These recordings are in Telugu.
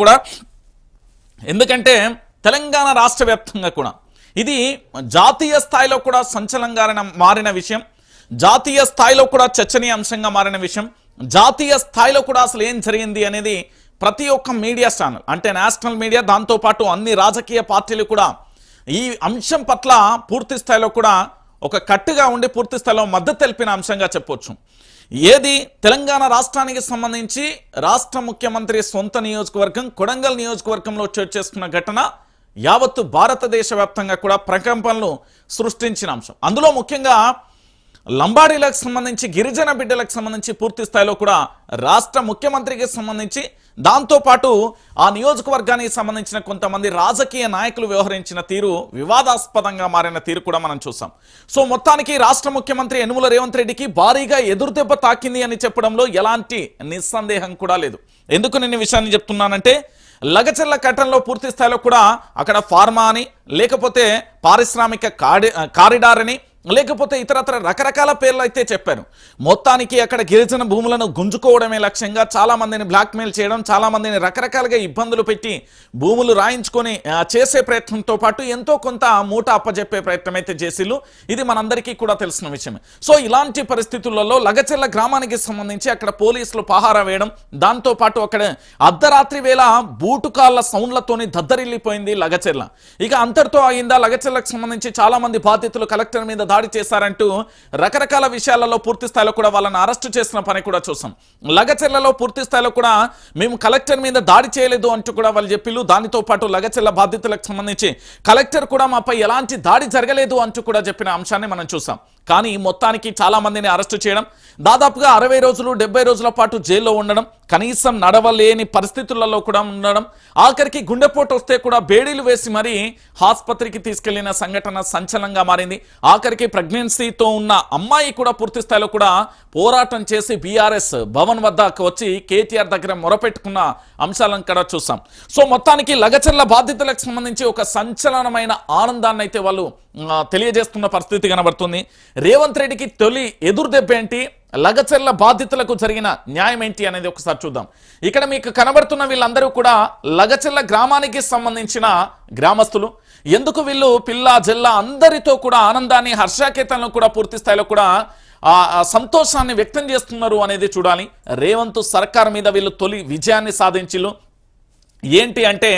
కూడా. ఎందుకంటే తెలంగాణ రాష్ట్ర వ్యాప్తంగా కూడా ఇది జాతీయ స్థాయిలో కూడా సంచలనంగా మారిన విషయం. జాతీయ స్థాయిలో కూడా చర్చనీయాంశంగా మారిన విషయం. జాతీయ స్థాయిలో కూడా అసలు ఏం జరిగింది అనేది ప్రతి ఒక్క మీడియా ఛానల్ అంటే నేషనల్ మీడియా దాంతోపాటు అన్ని రాజకీయ పార్టీలు కూడా ఈ అంశం పట్ల పూర్తి స్థాయిలో కూడా ఒక కట్టుగా ఉండి పూర్తి స్థాయిలో మద్దతు తెలిపిన అంశంగా చెప్పొచ్చు. ఏది? తెలంగాణ రాష్ట్రానికి సంబంధించి రాష్ట్ర ముఖ్యమంత్రి సొంత నియోజకవర్గం కొడంగల్ నియోజకవర్గంలో చోటు చేసుకున్న ఘటన యావత్తు భారతదేశ వ్యాప్తంగా కూడా ప్రకంపనలు సృష్టించిన అంశం. అందులో ముఖ్యంగా లంబాడీలకు సంబంధించి గిరిజన బిడ్డలకు సంబంధించి పూర్తి స్థాయిలో కూడా రాష్ట్ర ముఖ్యమంత్రికి సంబంధించి దాంతోపాటు ఆ నియోజకవర్గానికి సంబంధించిన కొంతమంది రాజకీయ నాయకులు వ్యవహరించిన తీరు వివాదాస్పదంగా మారిన తీరు కూడా మనం చూసాం. సో మొత్తానికి రాష్ట్ర ముఖ్యమంత్రి యనుమల రేవంత్ రెడ్డికి భారీగా ఎదురుదెబ్బ తాకింది అని చెప్పడంలో ఎలాంటి నిస్సందేహం కూడా లేదు. ఎందుకు నేను విషయాన్ని చెప్తున్నానంటే లగచర్ల కట్టంలో పూర్తి స్థాయిలో కూడా అక్కడ ఫార్మా అని లేకపోతే పారిశ్రామిక కారిడార్ అని లేకపోతే ఇతరత్ర రకరకాల పేర్లు అయితే చెప్పారు మొత్తానికి అక్కడ గిరిజన భూములను గుంజుకోవడమే లక్ష్యంగా చాలా మందిని బ్లాక్మెయిల్ చేయడం చాలా మందిని రకరకాలుగా ఇబ్బందులు పెట్టి భూములు రాయించుకొని చేసే ప్రయత్నంతో పాటు ఎంతో కొంత మూట అప్పజెప్పే ప్రయత్నం అయితే చేసిళ్ళు. ఇది మనందరికీ కూడా తెలిసిన విషయమే సో ఇలాంటి పరిస్థితులలో లగచెల్ల గ్రామానికి సంబంధించి అక్కడ పోలీసులు పహారా వేయడం దాంతో పాటు అక్కడ అర్ధరాత్రి వేళ బూటుకాళ్ళ సౌండ్లతోని దద్దరిల్లిపోయింది లగచెల్ల ఇక అంతటితో అయిందా లగచెల్లకు సంబంధించి చాలామంది బాధితులు కలెక్టర్ మీద దాడి చేశారంటూ రకరకాల విషయాలలో పూర్తి స్థాయిలో కూడా వాళ్ళని అరెస్ట్ చేసిన పని కూడా చూసాం. లగచెల్లలో పూర్తి స్థాయిలో కూడా మేము కలెక్టర్ మీద దాడి చేయలేదు అంటూ కూడా వాళ్ళు చెప్పిళ్ళు. దానితో పాటు లగచెల్ల బాధితులకు సంబంధించి కలెక్టర్ కూడా మాపై ఎలాంటి దాడి జరగలేదు అంటూ కూడా చెప్పిన అంశాన్ని మనం చూసాం. కానీ మొత్తానికి చాలామందిని అరెస్టు చేయడం దాదాపుగా అరవై రోజులు డెబ్బై రోజుల పాటు జైల్లో ఉండడం కనీసం నడవలేని పరిస్థితులలో కూడా ఉండడం ఆఖరికి గుండెపోటు వస్తే కూడా బేడీలు వేసి మరీ ఆసుపత్రికి తీసుకెళ్ళిన సంఘటన సంచలనంగా మారింది. ఆఖరికి ప్రెగ్నెన్సీతో ఉన్న అమ్మాయి కూడా పూర్తి స్థాయిలో కూడా పోరాటం చేసి బీఆర్ఎస్ భవన్ వద్దకు వచ్చి కేటీఆర్ దగ్గర మొరపెట్టుకున్న అంశాలను కూడా చూసాం. సో మొత్తానికి లగచర్ల బాధితులకు సంబంధించి ఒక సంచలనమైన ఆనందాన్ని అయితే వాళ్ళు తెలియజేస్తున్న పరిస్థితి కనబడుతుంది. రేవంత్ రెడ్డికి తొలి ఎదురు దెబ్బ ఏంటి? లగచెర్ల బాధితులకు జరిగిన న్యాయం ఏంటి అనేది ఒకసారి చూద్దాం. ఇక్కడ మీకు కనబడుతున్న వీళ్ళందరూ కూడా లగచెర్ల గ్రామానికి సంబంధించిన గ్రామస్తులు. ఎందుకు వీళ్ళు పిల్ల జిల్లా అందరితో కూడా ఆనందాన్ని హర్షాకేతలను కూడా పూర్తి స్థాయిలో కూడా ఆ సంతోషాన్ని వ్యక్తం చేస్తున్నారు అనేది చూడాలి. రేవంత్ సర్కార్ మీద వీళ్ళు తొలి విజయాన్ని సాధించిళ్ళు. ఏంటి అంటే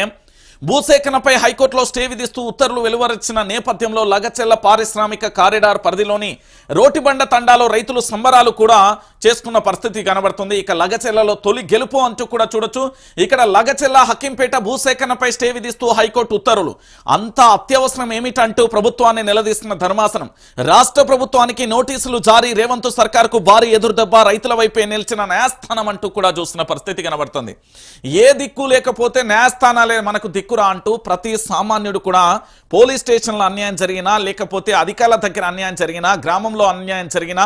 భూసేకరణపై హైకోర్టులో స్టే విధిస్తూ ఉత్తర్వులు వెలువరించిన నేపథ్యంలో లగచెల్ల పారిశ్రామిక కారిడార్ పరిధిలోని రోటిబండ తండాలో రైతులు సంబరాలు కూడా చేసుకున్న పరిస్థితి కనబడుతుంది. ఇక లగచెల్లలో తొలి గెలుపు అంటూ కూడా చూడొచ్చు. ఇక్కడ లగచెల్ల హక్కింపేట భూసేకరణపై స్టే విధిస్తూ హైకోర్టు ఉత్తర్వులు. అంత అత్యవసరం ఏమిటంటూ ప్రభుత్వాన్ని నిలదీస్తున్న ధర్మాసనం. రాష్ట్ర ప్రభుత్వానికి నోటీసులు జారీ రేవంత్ సర్కార్కు భారీ ఎదురుదెబ్బ రైతుల వైపే నిలిచిన న్యాయస్థానం అంటూ కూడా చూస్తున్న పరిస్థితి కనబడుతుంది. ఏ దిక్కు లేకపోతే న్యాయస్థానాలే మనకు దిక్కు దిక్కురా అంటూ ప్రతి సామాన్యుడు కూడా పోలీస్ స్టేషన్లో అన్యాయం జరిగినా లేకపోతే అధికారుల దగ్గర అన్యాయం జరిగినా గ్రామంలో అన్యాయం జరిగినా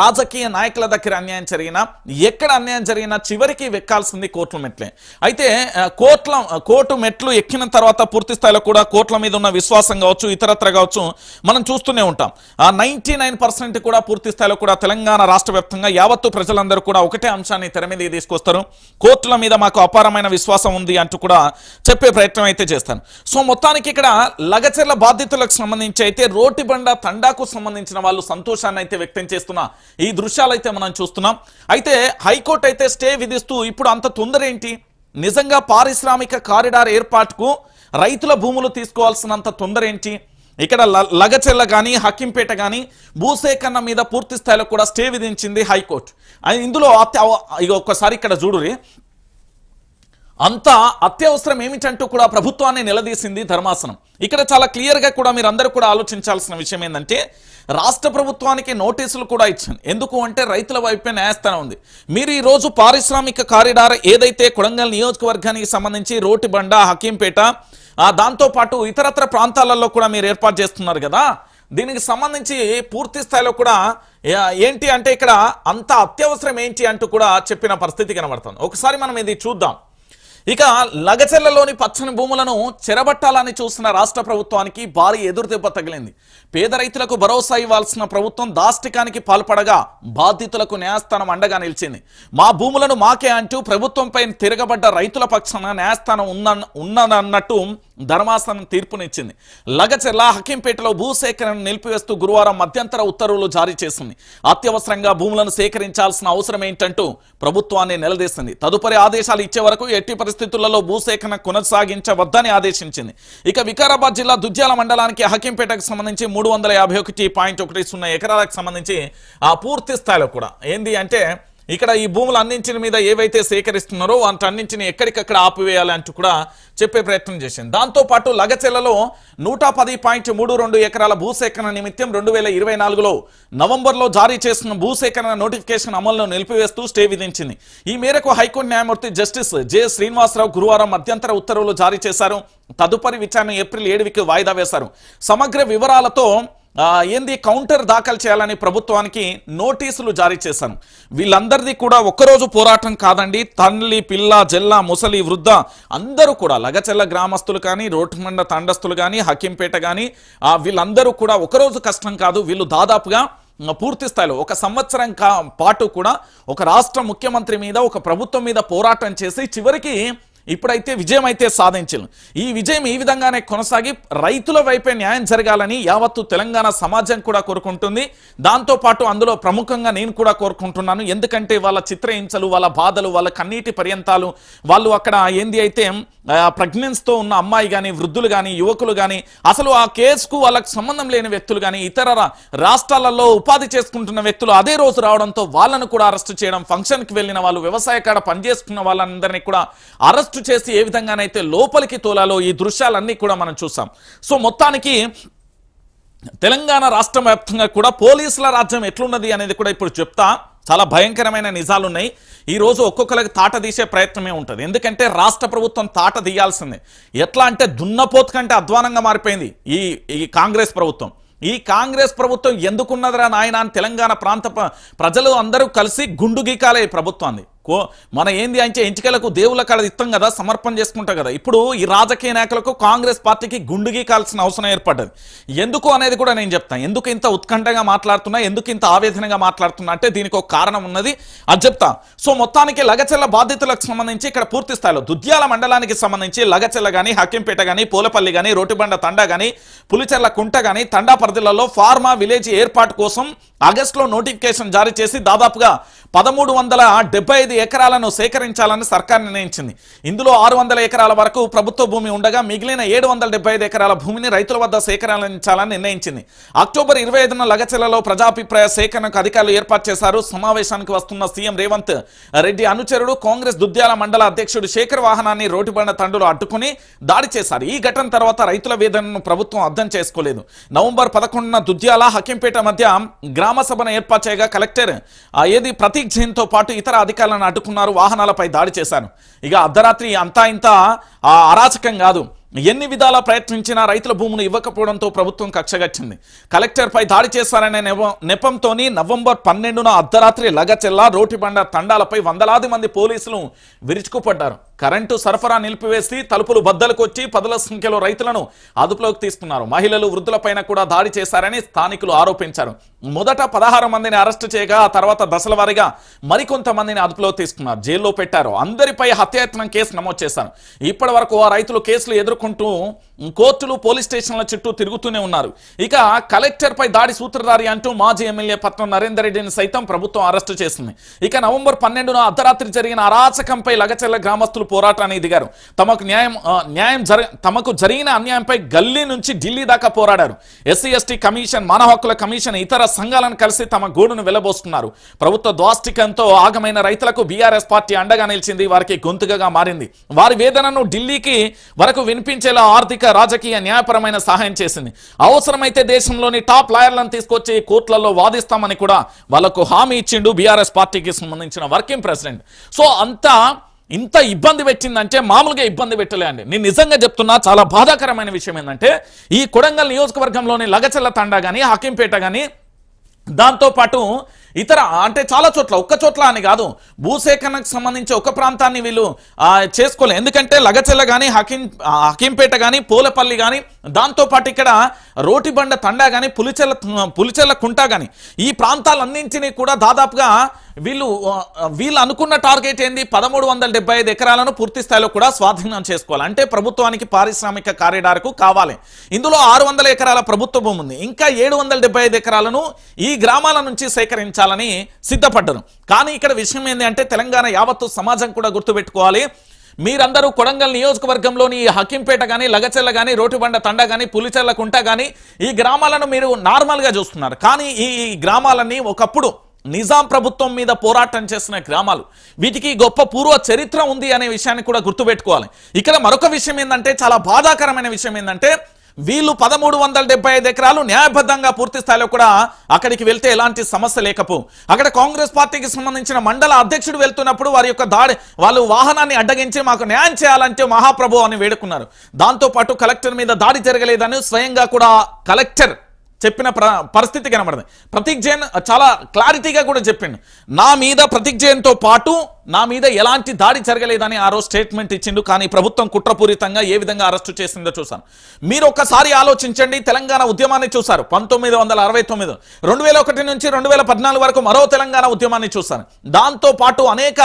రాజకీయ నాయకుల దగ్గర అన్యాయం జరిగినా ఎక్కడ అన్యాయం జరిగినా చివరికి వెక్కాల్సింది కోట్ల మెట్లే. అయితే కోట్ల కోర్టు మెట్లు ఎక్కిన తర్వాత పూర్తి స్థాయిలో కూడా కోట్ల మీద ఉన్న విశ్వాసం కావచ్చు ఇతరత్ర కావచ్చు మనం చూస్తూనే ఉంటాం. ఆ నైన్టీ కూడా పూర్తి స్థాయిలో కూడా తెలంగాణ రాష్ట్ర వ్యాప్తంగా యావత్తు ప్రజలందరూ కూడా ఒకటే అంశాన్ని తెర మీద తీసుకొస్తారు. కోర్టుల మీద మాకు అపారమైన విశ్వాసం ఉంది అంటూ కూడా చెప్పే ప్రయత్నం అయితే చేస్తాను. సో మొత్తానికి ఇక్కడ లగచెర్ల బాధితులకు సంబంధించి అయితే రోటిబండ తండాకు సంబంధించిన వాళ్ళు సంతోషాన్ని అయితే వ్యక్తం చేస్తున్న ఈ దృశ్యాలు అయితే మనం చూస్తున్నాం. అయితే హైకోర్టు అయితే స్టే విధిస్తూ ఇప్పుడు అంత తొందర ఏంటి? నిజంగా పారిశ్రామిక కారిడార్ ఏర్పాటుకు రైతుల భూములు తీసుకోవాల్సినంత తొందర ఏంటి? ఇక్కడ లగచెల్ల కానీ హక్కింపేట కానీ భూసేకరణ మీద పూర్తి స్థాయిలో కూడా స్టే విధించింది హైకోర్టు. ఇందులో అత్య ఒక్కసారి ఇక్కడ చూడురి అంతా అత్యవసరం ఏమిటంటూ కూడా ప్రభుత్వాన్ని నిలదీసింది ధర్మాసనం. ఇక్కడ చాలా క్లియర్గా కూడా మీరు అందరూ కూడా ఆలోచించాల్సిన విషయం ఏంటంటే రాష్ట్ర ప్రభుత్వానికి నోటీసులు కూడా ఇచ్చాను. ఎందుకు అంటే రైతుల వైపే న్యాయస్థానం ఉంది. మీరు ఈరోజు పారిశ్రామిక కారిడార్ ఏదైతే కొడంగల్ నియోజకవర్గానికి సంబంధించి రోటిబండ హకీంపేట దాంతోపాటు ఇతరత్ర ప్రాంతాలలో కూడా మీరు ఏర్పాటు చేస్తున్నారు కదా దీనికి సంబంధించి పూర్తి స్థాయిలో కూడా ఏంటి అంటే ఇక్కడ అంత అత్యవసరం ఏంటి అంటూ కూడా చెప్పిన పరిస్థితి కనబడుతుంది. ఒకసారి మనం ఇది చూద్దాం. ఇక లగచెల్లలోని పచ్చని భూములను చెరబట్టాలని చూసిన రాష్ట్ర ప్రభుత్వానికి భారీ ఎదురుదెబ్బ తగిలింది. పేద రైతులకు భరోసా ఇవ్వాల్సిన ప్రభుత్వం దాష్టికానికి పాల్పడగా బాధితులకు న్యాయస్థానం అండగా నిలిచింది. మా భూములను మాకే అంటూ ప్రభుత్వంపై తిరగబడ్డ రైతుల పక్షాన న్యాయస్థానం ఉందన్నట్టు ఉన్నదన్నట్టు ధర్మాసనం తీర్పునిచ్చింది. లగచెర్ల హకీంపేటలో భూసేకరణను నిలిపివేస్తూ గురువారం మధ్యంతర ఉత్తర్వులు జారీ చేసింది. అత్యవసరంగా భూములను సేకరించాల్సిన అవసరం ఏంటంటూ ప్రభుత్వాన్ని నిలదీసింది. తదుపరి ఆదేశాలు ఇచ్చే వరకు ఎట్టి పరిస్థితులలో భూసేకరణ కొనసాగించవద్దని ఆదేశించింది. ఇక వికారాబాద్ జిల్లా దుద్యాల మండలానికి హకీంపేటకు సంబంధించి మూడు వందల యాభై ఒకటి పాయింట్ ఒకటి సున్నా ఎకరాలకు సంబంధించి ఆ పూర్తి స్థాయిలో కూడా. ఏంది అంటే ఇక్కడ ఈ భూములు అన్నింటిని మీద ఏవైతే సేకరిస్తున్నారో వాటన్నింటిని ఎక్కడికక్కడ ఆపివేయాలి అంటూ కూడా చెప్పే ప్రయత్నం చేసింది. దాంతోపాటు లగచెలలో నూట పది పాయింట్ మూడు రెండు ఎకరాల భూసేకరణ నిమిత్తం రెండు వేల ఇరవై నాలుగులో నవంబర్లో జారీ చేసిన భూసేకరణ నోటిఫికేషన్ అమలును నిలిపివేస్తూ స్టే విధించింది. ఈ మేరకు హైకోర్టు న్యాయమూర్తి జస్టిస్ జె శ్రీనివాసరావు గురువారం మధ్యంతర ఉత్తర్వులు జారీ చేశారు. తదుపరి విచారణ ఏప్రిల్ ఏడుకి వాయిదా వేశారు. సమగ్ర వివరాలతో ఏంది కౌంటర్ దాఖలు చేయాలని ప్రభుత్వానికి నోటీసులు జారీ చేశాను. వీళ్ళందరిది కూడా ఒక్కరోజు పోరాటం కాదండి. తల్లి పిల్ల జెల్ల ముసలి వృద్ధ అందరూ కూడా లగచెల్ల గ్రామస్తులు కానీ రోడ్మండ తండస్తులు కానీ హకీంపేట కానీ వీళ్ళందరూ కూడా ఒకరోజు కష్టం కాదు. వీళ్ళు దాదాపుగా పూర్తి స్థాయిలో ఒక సంవత్సరం కా పాటు కూడా ఒక రాష్ట్ర ముఖ్యమంత్రి మీద ఒక ప్రభుత్వం మీద పోరాటం చేసి చివరికి ఇప్పుడైతే విజయం అయితే సాధించారు ఈ విజయం ఈ విధంగానే కొనసాగి రైతుల వైపే న్యాయం జరగాలని యావత్తు తెలంగాణ సమాజం కూడా కోరుకుంటుంది. దాంతోపాటు అందులో ప్రముఖంగా నేను కూడా కోరుకుంటున్నాను. ఎందుకంటే వాళ్ళ చిత్రహింసలు వాళ్ళ బాధలు వాళ్ళ కన్నీటి పర్యంతాలు వాళ్ళు అక్కడ ఏంది అయితే ప్రెగ్నెన్స్తో ఉన్న అమ్మాయి కానీ వృద్ధులు కానీ యువకులు కానీ అసలు ఆ కేసుకు వాళ్ళకు సంబంధం లేని వ్యక్తులు కానీ ఇతర రాష్ట్రాలలో ఉపాధి చేసుకుంటున్న వ్యక్తులు అదే రోజు రావడంతో వాళ్ళను కూడా అరెస్ట్ చేయడం ఫంక్షన్కి వెళ్ళిన వాళ్ళు వ్యవసాయ కాడ పనిచేసుకున్న వాళ్ళందరినీ కూడా అరెస్ట్ చేసి ఏ విధంగానైతే లోపలికి తోలాలో ఈ దృశ్యాలన్నీ కూడా మనం చూసాం. సో మొత్తానికి తెలంగాణ రాష్ట్ర వ్యాప్తంగా కూడా పోలీసుల రాజ్యం ఎట్లున్నది అనేది కూడా ఇప్పుడు చెప్తా చాలా భయంకరమైన నిజాలు ఉన్నాయి ఈ రోజు ఒక్కొక్కరికి తాట తీసే ప్రయత్నమే ఉంటుంది. ఎందుకంటే రాష్ట్ర ప్రభుత్వం తాట తీయాల్సిందే. ఎట్లా అంటే దున్నపోతు కంటే అధ్వానంగా మారిపోయింది ఈ ఈ కాంగ్రెస్ ప్రభుత్వం. ఈ కాంగ్రెస్ ప్రభుత్వం ఎందుకున్నదిరా నాయన అని తెలంగాణ ప్రాంత ప్రజలు అందరూ కలిసి గుండు గీకాలే ఈ ప్రభుత్వాన్ని. కో మన ఏంది అంటే ఎంచికలకు దేవుళ్ళ కాడ ఇస్తాం కదా సమర్పణ చేసుకుంటాం కదా. ఇప్పుడు ఈ రాజకీయ నాయకులకు కాంగ్రెస్ పార్టీకి గుండుగీ కాల్సిన అవసరం ఏర్పడ్డది. ఎందుకు అనేది కూడా నేను చెప్తాను ఎందుకు ఇంత ఉత్కంఠగా మాట్లాడుతున్నా ఎందుకు ఇంత ఆవేదనగా మాట్లాడుతున్నా అంటే దీనికి ఒక కారణం ఉన్నది. అది చెప్తా. సో మొత్తానికి లగచెల్ల బాధితులకు సంబంధించి ఇక్కడ పూర్తి స్థాయిలో దుద్యాల మండలానికి సంబంధించి లగచెల్ల కానీ హక్కింపేట కానీ పూలపల్లి కానీ రోటిబండ తండా కానీ పులిచెర్ల కుంట కానీ తండా పరిధిలలో ఫార్మా విలేజ్ ఏర్పాటు కోసం ఆగస్టులో నోటిఫికేషన్ జారీ చేసి దాదాపుగా పదమూడు వందల డెబ్బై ఐదు ఎకరాలను సేకరించాలని సర్కార్ నిర్ణయించింది. ఇందులో ఆరు వందల ఎకరాల వరకు ప్రభుత్వ భూమి ఉండగా మిగిలిన ఏడు వందల ఎకరాల భూమిని రైతుల వద్ద సేకరించాలని నిర్ణయించింది. అక్టోబర్ ఇరవై ఐదున లగచెలలో ప్రజాభిప్రాయ సేకరణకు అధికారులు ఏర్పాటు చేశారు. సమావేశానికి వస్తున్న సీఎం రేవంత్ రెడ్డి అనుచరుడు కాంగ్రెస్ దుద్యాల మండల అధ్యక్షుడు శేఖర్ వాహనాన్ని రోడ్డుబండ తండ్రులు అడ్డుకుని దాడి చేశారు. ఈ ఘటన తర్వాత రైతుల వేదనను ప్రభుత్వం అర్థం చేసుకోలేదు. నవంబర్ పదకొండున దుద్యాల హకింపేట మధ్య గ్రామ సభను ఏర్పాటు చేయగా కలెక్టర్ ఏది ప్రతీక్ జైన్తో పాటు ఇతర అధికారులను అడ్డుకున్నారు వాహనాలపై దాడి చేశాను. ఇక అర్ధరాత్రి అంతా ఇంత ఆ, అరాచకం కాదు. ఎన్ని విధాలా ప్రయత్నించినా రైతుల భూములు ఇవ్వకపోవడంతో ప్రభుత్వం కక్షగచ్చింది. కలెక్టర్పై దాడి చేశారనే నెపంతో నెపంతోని నవంబర్ పన్నెండున అర్ధరాత్రి లగచెల్ల రోటిబండ తండాలపై వందలాది మంది పోలీసులు విరుచుకుపడ్డారు. కరెంటు సరఫరా నిలిపివేసి తలుపులు బద్దలుకొచ్చి పదుల సంఖ్యలో రైతులను అదుపులోకి తీసుకున్నారు. మహిళలు వృద్ధులపైన కూడా దాడి చేశారని స్థానికులు ఆరోపించారు. మొదట పదహారు మందిని అరెస్టు చేయగా ఆ తర్వాత దశల వారీగా మరికొంతమందిని అదుపులో తీసుకున్నారు. జైల్లో పెట్టారు. అందరిపై హత్యాయత్నం కేసు నమోదు చేశారు. ఇప్పటి వరకు ఆ రైతులు కేసులు ఎదుర్కొంటూ కోర్టులు పోలీస్ స్టేషన్ల చుట్టూ తిరుగుతూనే ఉన్నారు. ఇక కలెక్టర్ పై దాడి సూత్రధారి అంటూ మాజీ ఎమ్మెల్యే పట్నం నరేందర్ రెడ్డిని సైతం ప్రభుత్వం అరెస్టు చేసింది. ఇక నవంబర్ పన్నెండున అర్ధరాత్రి జరిగిన అరాచకంపై లగచెల్ల గ్రామస్తులు పోరాటానికి దిగారు. తమకు న్యాయం న్యాయం జర తమకు జరిగిన అన్యాయంపై గల్లీ నుంచి ఢిల్లీ దాకా పోరాడారు. ఎస్సీ ఎస్టీ కమిషన్ మానవ హక్కుల కమిషన్ ఇతర సంఘాలను కలిసి తమ గూడును వెలబోస్తున్నారు. ప్రభుత్వ ద్వాష్టికంతో ఆగమైన రైతులకు బీఆర్ఎస్ పార్టీ అండగా నిలిచింది వారికి గొంతుకగా మారింది. వారి వేదనను ఢిల్లీకి వరకు వినిపించేలా ఆర్థిక రాజకీయ న్యాయపరమైన సహాయం చేసింది. అవసరమైతే దేశంలోని టాప్ లాయర్లను తీసుకొచ్చి కోర్టులలో వాదిస్తామని కూడా వాళ్ళకు హామీ ఇచ్చిండు బీఆర్ఎస్ పార్టీకి సంబంధించిన వర్కింగ్ ప్రెసిడెంట్. సో అంతా ఇంత ఇబ్బంది పెట్టిందంటే మామూలుగా ఇబ్బంది పెట్టలే అండి. నేను నిజంగా చెప్తున్నా చాలా బాధాకరమైన విషయం ఏంటంటే ఈ కొడంగల్ నియోజకవర్గంలోని లగచల్ల తండా కానీ హకీంపేట కానీ దాంతోపాటు ఇతర అంటే చాలా చోట్ల ఒక్క చోట్ల అని కాదు భూసేకరణకు సంబంధించి ఒక ప్రాంతాన్ని వీళ్ళు చేసుకోలేదు ఎందుకంటే లగచెల్ల కానీ హకీం హకీంపేట కానీ పూలపల్లి కానీ దాంతోపాటు ఇక్కడ రోటిబండ తండా కానీ పులిచెల్ల పులిచెల్ల కుంట కానీ ఈ ప్రాంతాలన్నింటినీ కూడా దాదాపుగా వీళ్ళు వీళ్ళు అనుకున్న టార్గెట్ ఏంది? పదమూడు వందల డెబ్బై ఐదు ఎకరాలను పూర్తి స్థాయిలో కూడా స్వాధీనం చేసుకోవాలి. అంటే ప్రభుత్వానికి పారిశ్రామిక కారిడార్కు కావాలి. ఇందులో ఆరు వందల ఎకరాల ప్రభుత్వ భూమి ఉంది. ఇంకా ఏడు వందల డెబ్బై ఐదు ఎకరాలను ఈ గ్రామాల నుంచి సేకరించాలని సిద్ధపడ్డరు. కానీ ఇక్కడ విషయం ఏంటి అంటే తెలంగాణ యావత్తు సమాజం కూడా గుర్తుపెట్టుకోవాలి. మీరందరూ కొడంగల్ నియోజకవర్గంలోని ఈ హకింపేట కానీ లగచెల్ల కానీ రోటిబండ తండ కానీ పులిచెల్ల కుంట కానీ ఈ గ్రామాలను మీరు నార్మల్గా చూస్తున్నారు. కానీ ఈ ఈ గ్రామాలన్నీ ఒకప్పుడు నిజాం ప్రభుత్వం మీద పోరాటం చేసిన గ్రామాలు. వీటికి గొప్ప పూర్వ చరిత్ర ఉంది అనే విషయాన్ని కూడా గుర్తుపెట్టుకోవాలి. ఇక్కడ మరొక విషయం ఏంటంటే చాలా బాధాకరమైన విషయం ఏంటంటే వీళ్ళు పదమూడు వందల డెబ్బై ఐదు ఎకరాలు న్యాయబద్ధంగా పూర్తి స్థాయిలో కూడా అక్కడికి వెళ్తే ఎలాంటి సమస్య లేకపో అక్కడ కాంగ్రెస్ పార్టీకి సంబంధించిన మండల అధ్యక్షుడు వెళ్తున్నప్పుడు వారి యొక్క దాడి వాళ్ళు వాహనాన్ని అడ్డగించి మాకు న్యాయం చేయాలంటే మహాప్రభు అని వేడుకున్నారు. దాంతో పాటు కలెక్టర్ మీద దాడి జరగలేదని స్వయంగా కూడా కలెక్టర్ చెప్పిన ప్ర పరిస్థితి కనబడింది. ప్రతీక్ జైన్ చాలా క్లారిటీగా కూడా చెప్పిండు. నా మీద ప్రతీక్ జైన్తో పాటు నా మీద ఎలాంటి దాడి జరగలేదని ఆ రోజు స్టేట్మెంట్ ఇచ్చిండు. కానీ ప్రభుత్వం కుట్రపూరితంగా ఏ విధంగా అరెస్టు చేసిందో చూశాను. మీరు ఒక్కసారి ఆలోచించండి. తెలంగాణ ఉద్యమాన్ని చూశారు. పంతొమ్మిది వందల అరవై తొమ్మిది రెండు వేల ఒకటి నుంచి రెండు వేల పద్నాలుగు వరకు మరో తెలంగాణ ఉద్యమాన్ని చూశాను. దాంతో పాటు అనేక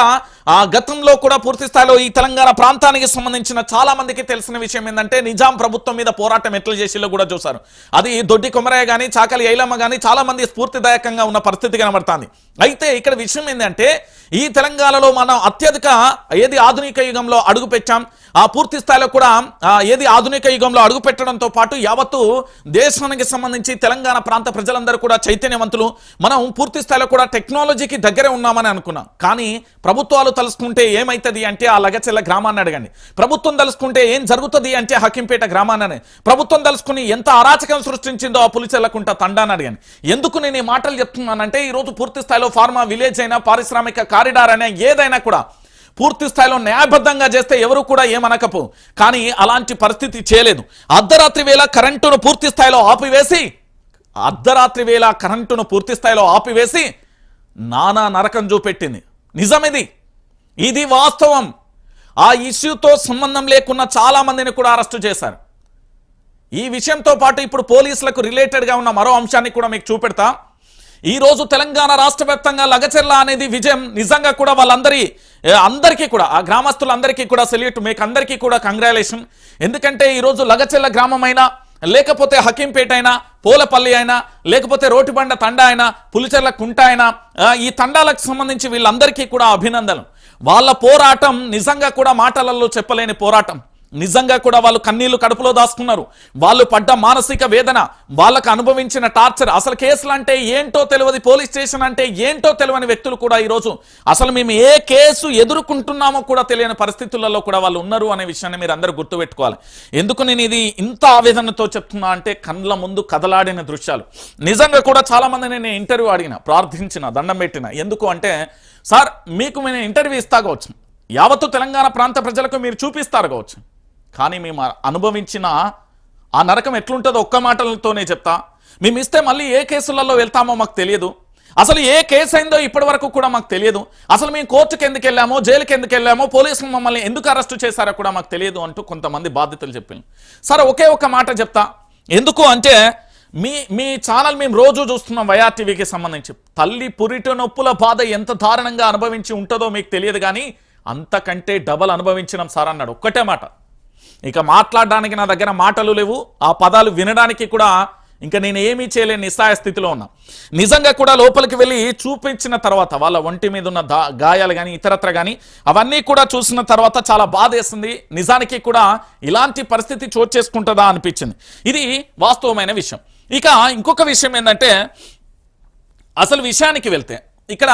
ఆ గతంలో కూడా పూర్తి స్థాయిలో ఈ తెలంగాణ ప్రాంతానికి సంబంధించిన చాలా మందికి తెలిసిన విషయం ఏంటంటే నిజాం ప్రభుత్వం మీద పోరాటం ఎట్లా చేసిలో కూడా చూశారు అది దొడ్డి కొమరయ్య కానీ చాకలి ఐలమ్మ కానీ చాలా మంది స్ఫూర్తిదాయకంగా ఉన్న పరిస్థితి కనబడుతుంది. అయితే ఇక్కడ విషయం ఏంటంటే ఈ తెలంగాణలో మనం అత్యధిక ఏది ఆధునిక యుగంలో అడుగు పెట్టాం ఆ పూర్తి స్థాయిలో కూడా ఏది ఆధునిక యుగంలో అడుగు పెట్టడంతో పాటు యావత్తు దేశానికి సంబంధించి తెలంగాణ ప్రాంత ప్రజలందరూ కూడా చైతన్యవంతులు. మనం పూర్తి స్థాయిలో కూడా టెక్నాలజీకి దగ్గరే ఉన్నామని అనుకున్నాం. కానీ ప్రభుత్వాలు తలుసుకుంటే ఏమవుతుంది అంటే ఆ లగచెల్ల గ్రామాన్ని అడగండి. ప్రభుత్వం తలుసుకుంటే ఏం జరుగుతుంది అంటే హకింపేట గ్రామాన్ని ప్రభుత్వం తలుసుకుని ఎంత అరాచకం సృష్టించిందో ఆ పులిచెల్లకుంట తండాన్ని అడిగాను ఎందుకు నేను ఈ మాటలు చెప్తున్నానంటే ఈ రోజు పూర్తి స్థాయిలో ఫార్మా విలేజ్ అయినా పారిశ్రామిక కారిడార్ అయినా ఏదైనా కూడా పూర్తి స్థాయిలో న్యాయబద్ధంగా చేస్తే ఎవరు కూడా ఏమనకపో. కానీ అలాంటి పరిస్థితి చేయలేదు. అర్ధరాత్రి వేళ కరెంటును పూర్తి స్థాయిలో ఆపివేసి అర్ధరాత్రి వేళ కరెంటును పూర్తి స్థాయిలో ఆపివేసి నానా నరకం చూపెట్టింది. నిజమిది. ఇది వాస్తవం. ఆ ఇష్యూతో సంబంధం లేకున్న చాలా మందిని కూడా అరెస్టు చేశారు. ఈ విషయంతో పాటు ఇప్పుడు పోలీసులకు రిలేటెడ్గా ఉన్న మరో అంశాన్ని కూడా మీకు చూపెడతా. ఈ రోజు తెలంగాణ రాష్ట్ర వ్యాప్తంగా లగచెర్ల అనేది విజయం. నిజంగా కూడా వాళ్ళందరి అందరికీ కూడా ఆ గ్రామస్తులందరికీ కూడా సెల్యూట్ మీకు అందరికీ కూడా కంగ్రాలేషన్ ఎందుకంటే ఈరోజు లగచెల్ల గ్రామమైనా లేకపోతే హకీంపేట అయినా పోలపల్లి అయినా లేకపోతే రోటిబండ తండా అయినా పులిచెర్ల కుంట అయినా ఈ తండాలకు సంబంధించి వీళ్ళందరికీ కూడా అభినందనలు. వాళ్ళ పోరాటం నిజంగా కూడా మాటలలో చెప్పలేని పోరాటం. నిజంగా కూడా వాళ్ళు కన్నీళ్ళు కడుపులో దాస్తున్నారు వాళ్ళు పడ్డ మానసిక వేదన వాళ్ళకు అనుభవించిన టార్చర్ అసలు కేసులు అంటే ఏంటో తెలియదు పోలీస్ స్టేషన్ అంటే ఏంటో తెలియని వ్యక్తులు కూడా ఈరోజు అసలు మేము ఏ కేసు ఎదుర్కొంటున్నామో కూడా తెలియని పరిస్థితులలో కూడా వాళ్ళు ఉన్నారు అనే విషయాన్ని మీరు అందరూ గుర్తుపెట్టుకోవాలి. ఎందుకు నేను ఇది ఇంత ఆవేదనతో చెప్తున్నా అంటే కళ్ళ ముందు కదలాడిన దృశ్యాలు. నిజంగా కూడా చాలామంది నేను ఇంటర్వ్యూ అడిగిన ప్రార్థించిన దండం పెట్టిన ఎందుకు అంటే సార్ మీకు నేను ఇంటర్వ్యూ ఇస్తా కావచ్చు. యావత్తు తెలంగాణ ప్రాంత ప్రజలకు మీరు చూపిస్తారు కావచ్చు. కానీ మేము అనుభవించిన ఆ నరకం ఎట్లుంటుందో ఒక్క మాటలతోనే చెప్తా. మేము ఇస్తే మళ్ళీ ఏ కేసులలో వెళ్తామో మాకు తెలియదు. అసలు ఏ కేసు అయిందో ఇప్పటి వరకు కూడా మాకు తెలియదు. అసలు మేము కోర్టుకి ఎందుకు వెళ్ళామో జైలుకి ఎందుకు వెళ్ళామో పోలీసులు మమ్మల్ని ఎందుకు అరెస్టు చేశారో కూడా మాకు తెలియదు అంటూ కొంతమంది బాధ్యతలు చెప్పింది సరే ఒకే ఒక మాట చెప్తా. ఎందుకు అంటే మీ మీ ఛానల్ మేము రోజు చూస్తున్నాం వైఆర్టీవీకి సంబంధించి. తల్లి పురిటి నొప్పుల బాధ ఎంత దారుణంగా అనుభవించి ఉంటుందో మీకు తెలియదు కానీ అంతకంటే డబల్ అనుభవించినాం సార్ అన్నాడు. ఒక్కటే మాట. ఇక మాట్లాడడానికి నా దగ్గర మాటలు లేవు. ఆ పదాలు వినడానికి కూడా ఇంకా నేను ఏమీ చేయలేని నిస్సాయ స్థితిలో ఉన్నా. నిజంగా కూడా లోపలికి వెళ్ళి చూపించిన తర్వాత వాళ్ళ ఒంటి మీద ఉన్న దా గాయాలు కానీ ఇతరత్ర కానీ అవన్నీ కూడా చూసిన తర్వాత చాలా బాధేస్తుంది నిజానికి కూడా ఇలాంటి పరిస్థితి చోటు చేసుకుంటుందా అనిపించింది. ఇది వాస్తవమైన విషయం. ఇక ఇంకొక విషయం ఏంటంటే అసలు విషయానికి వెళ్తే ఇక్కడ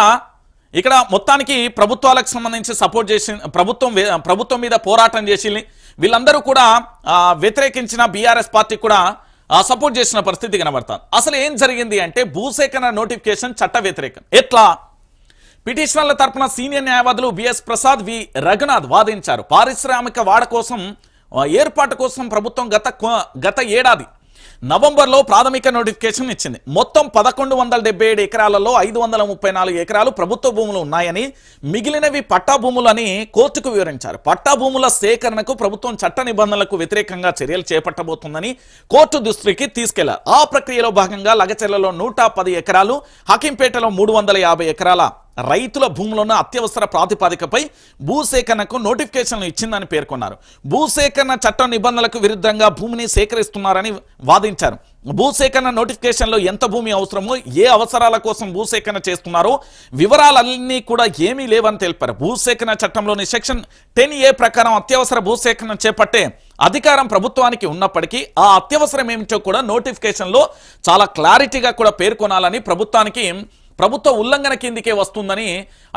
ఇక్కడ మొత్తానికి ప్రభుత్వాలకు సంబంధించి సపోర్ట్ చేసి ప్రభుత్వం ప్రభుత్వం మీద పోరాటం చేసి వీళ్ళందరూ కూడా వ్యతిరేకించిన బీఆర్ఎస్ పార్టీ కూడా సపోర్ట్ చేసిన పరిస్థితి కనబడతారు అసలు ఏం జరిగింది అంటే భూసేకరణ నోటిఫికేషన్ చట్ట వ్యతిరేకం. ఎట్లా? పిటిషనర్ల తరపున సీనియర్ న్యాయవాదులు బిఎస్ ప్రసాద్ వి. రఘునాథ్ వాదించారు. పారిశ్రామిక వాడ కోసం ఏర్పాటు కోసం ప్రభుత్వం గత గత ఏడాది నవంబర్లో ప్రాథమిక నోటిఫికేషన్ ఇచ్చింది. మొత్తం పదకొండు వందల డెబ్బై ఏడు ఎకరాలలో ఐదు వందల ముప్పై నాలుగు ఎకరాలు ప్రభుత్వ భూములు ఉన్నాయని మిగిలినవి పట్టా భూములని కోర్టుకు వివరించారు. పట్టా భూముల సేకరణకు ప్రభుత్వం చట్ట నిబంధనలకు వ్యతిరేకంగా చర్యలు చేపట్టబోతుందని కోర్టు దృష్టికి తీసుకెళ్ళారు. ఆ ప్రక్రియలో భాగంగా లగచెర్లలో నూట పది ఎకరాలు హకింపేటలో మూడు వందల యాభై ఎకరాల రైతుల భూములను అత్యవసర ప్రాతిపాదికపై భూసేకరణకు నోటిఫికేషన్లు ఇచ్చిందని పేర్కొన్నారు. భూసేకరణ చట్టం నిబంధనలకు విరుద్ధంగా భూమిని సేకరిస్తున్నారని వాదించారు. భూసేకరణ నోటిఫికేషన్లో ఎంత భూమి అవసరమో ఏ అవసరాల కోసం భూసేకరణ చేస్తున్నారో వివరాలన్నీ కూడా ఏమీ లేవని తెలిపారు. భూసేకరణ చట్టంలోని సెక్షన్ టెన్ ఏ ప్రకారం అత్యవసర భూసేకరణ చేపట్టే అధికారం ప్రభుత్వానికి ఉన్నప్పటికీ ఆ అత్యవసరం ఏమిటో కూడా నోటిఫికేషన్లో చాలా క్లారిటీగా కూడా పేర్కొనాలని ప్రభుత్వానికి ప్రభుత్వ ఉల్లంఘన కిందికే వస్తుందని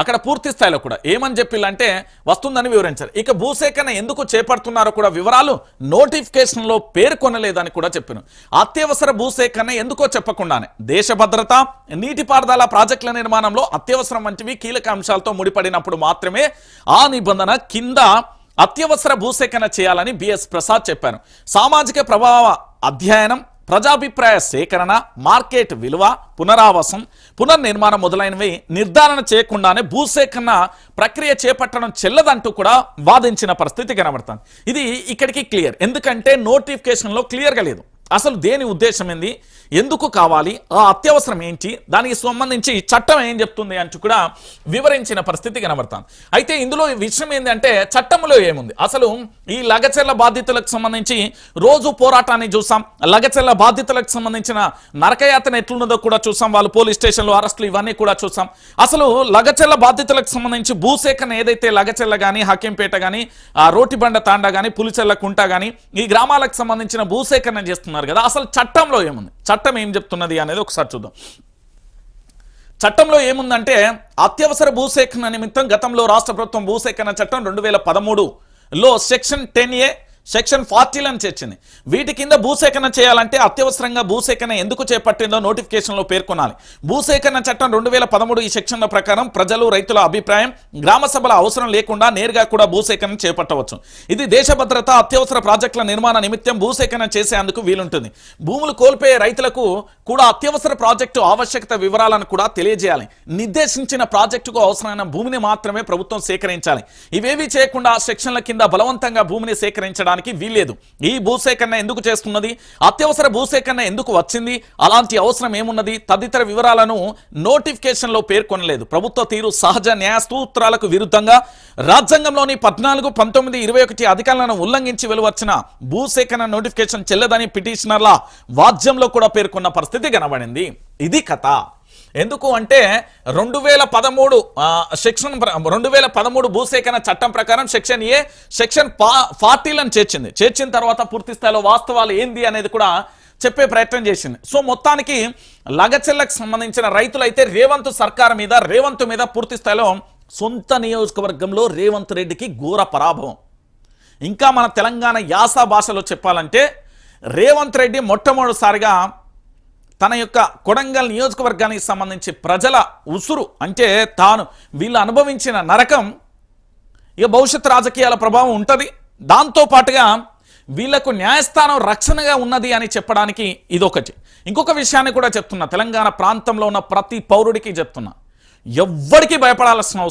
అక్కడ పూర్తి స్థాయిలో కూడా. ఏమని చెప్పిల్లంటే వస్తుందని వివరించారు. ఇక భూసేకరణ ఎందుకు చేపడుతున్నారో కూడా వివరాలు నోటిఫికేషన్లో పేర్కొనలేదని కూడా చెప్పాను అత్యవసర భూసేకరణ ఎందుకో చెప్పకుండానే దేశ భద్రత నీటిపారుదల ప్రాజెక్టుల నిర్మాణంలో అత్యవసరం వంటివి కీలక అంశాలతో ముడిపడినప్పుడు మాత్రమే ఆ నిబంధన కింద అత్యవసర భూసేకరణ చేయాలని బిఎస్ ప్రసాద్ చెప్పారు. సామాజిక ప్రభావ అధ్యయనం ప్రజాభిప్రాయ సేకరణ మార్కెట్ విలువ పునరావాసం పునర్నిర్మాణం మొదలైనవి నిర్ధారణ చేయకుండానే భూసేకరణ ప్రక్రియ చేపట్టడం చెల్లదంటూ కూడా వాదించిన పరిస్థితి కనబడుతుంది. ఇది ఇక్కడికి క్లియర్. ఎందుకంటే నోటిఫికేషన్లో క్లియర్గా లేదు. అసలు దేని ఉద్దేశం ఏంది? ఎందుకు కావాలి? ఆ అత్యవసరం ఏంటి? దానికి సంబంధించి చట్టం ఏం చెప్తుంది అంటూ కూడా వివరించిన పరిస్థితి కనబడతాను అయితే ఇందులో విషయం ఏంటంటే చట్టంలో ఏముంది? అసలు ఈ లగచెర్ల బాధితులకు సంబంధించి రోజు పోరాటాన్ని చూసాం. లగచెర్ల బాధితులకు సంబంధించిన నరకయాతన ఎట్లున్నదో కూడా చూసాం. వాళ్ళు పోలీస్ స్టేషన్లో అరెస్టులు ఇవన్నీ కూడా చూసాం. అసలు లగచెర్ల బాధితులకు సంబంధించి భూసేకరణ ఏదైతే లగచెర్ల కానీ హక్యంపేట కానీ రోటిబండ తాండా కానీ పులిచెర్ల కుంట కానీ ఈ గ్రామాలకు సంబంధించిన భూసేకరణ చేస్తున్నారు. కదా. అసలు చట్టంలో ఏముంది? చట్టం ఏం చెప్తున్నది అనేది ఒకసారి చూద్దాం. చట్టంలో ఏముందంటే అత్యవసర భూసేకరణ నిమిత్తం గతంలో రాష్ట్ర ప్రభుత్వం భూసేకరణ చట్టం రెండు వేల పదమూడులో సెక్షన్ టెన్ ఏ సెక్షన్ ఫార్టీలను చేర్చింది. వీటి కింద భూసేకరణ చేయాలంటే అత్యవసరంగా భూసేకరణ ఎందుకు చేపట్టిందో నోటిఫికేషన్లో పేర్కొనాలి. భూసేకరణ చట్టం రెండు వేల పదమూడు ఈ సెక్షన్ల ప్రకారం ప్రజలు రైతుల అభిప్రాయం గ్రామ సభల అవసరం లేకుండా నేరుగా కూడా భూసేకరణ చేపట్టవచ్చు. ఇది దేశ భద్రత అత్యవసర ప్రాజెక్టుల నిర్మాణ నిమిత్తం భూసేకరణ చేసేందుకు వీలుంటుంది. భూములు కోల్పోయే రైతులకు కూడా అత్యవసర ప్రాజెక్టు ఆవశ్యకత వివరాలను కూడా తెలియజేయాలి. నిర్దేశించిన ప్రాజెక్టుకు అవసరమైన భూమిని మాత్రమే ప్రభుత్వం సేకరించాలి. ఇవేవి చేయకుండా ఆ సెక్షన్ల కింద బలవంతంగా భూమిని సేకరించడానికి వీల్లేదు. ఈ భూసేకరణ ఎందుకు చేస్తున్నది? అత్యవసర భూసేకరణ ఎందుకు వచ్చింది? అలాంటి అవసరం ఏమున్నది? తదితర వివరాలను నోటిఫికేషన్లో పేర్కొనలేదు. ప్రభుత్వ తీరు సహజ న్యాయ సూత్రాలకు విరుద్ధంగా రాజ్యాంగంలోని పద్నాలుగు పంతొమ్మిది ఇరవై ఒకటి అధికారులను ఉల్లంఘించి వెలువచ్చిన భూసేకరణ నోటిఫికేషన్ చెల్లదని పిటిషనర్ల వాద్యంలో కూడా పేర్కొన్న పరిస్థితి కనబడింది ఇది కథ. ఎందుకు అంటే రెండు వేల పదమూడు సెక్షన్ రెండు వేల పదమూడు భూసేకరణ చట్టం ప్రకారం సెక్షన్ ఏ సెక్షన్ పా ఫార్టీలను చేర్చింది. చేర్చిన తర్వాత పూర్తి స్థాయిలో వాస్తవాలు ఏంది అనేది కూడా చెప్పే ప్రయత్నం చేసింది. సో మొత్తానికి లగచెల్లకు సంబంధించిన రైతులైతే రేవంత్ సర్కార్ మీద రేవంత్ మీద పూర్తి స్థాయిలో సొంత నియోజకవర్గంలో రేవంత్ రెడ్డికి ఘోర పరాభవం. ఇంకా మన తెలంగాణ యాస భాషలో చెప్పాలంటే రేవంత్ రెడ్డి మొట్టమొదటిసారిగా తన యొక్క కొడంగల్ నియోజకవర్గానికి సంబంధించి ప్రజల ఉసురు అంటే తాను వీళ్ళు అనుభవించిన నరకం ఇక భవిష్యత్ రాజకీయాల ప్రభావం ఉంటుంది. దాంతో పాటుగా వీళ్ళకు న్యాయస్థానం రక్షణగా ఉన్నది అని చెప్పడానికి ఇదొకటి. ఇంకొక విషయాన్ని కూడా చెప్తున్నా. తెలంగాణ ప్రాంతంలో ఉన్న ప్రతి పౌరుడికి చెప్తున్నా. ఎవ్వరికి భయపడాల్సిన అవసరం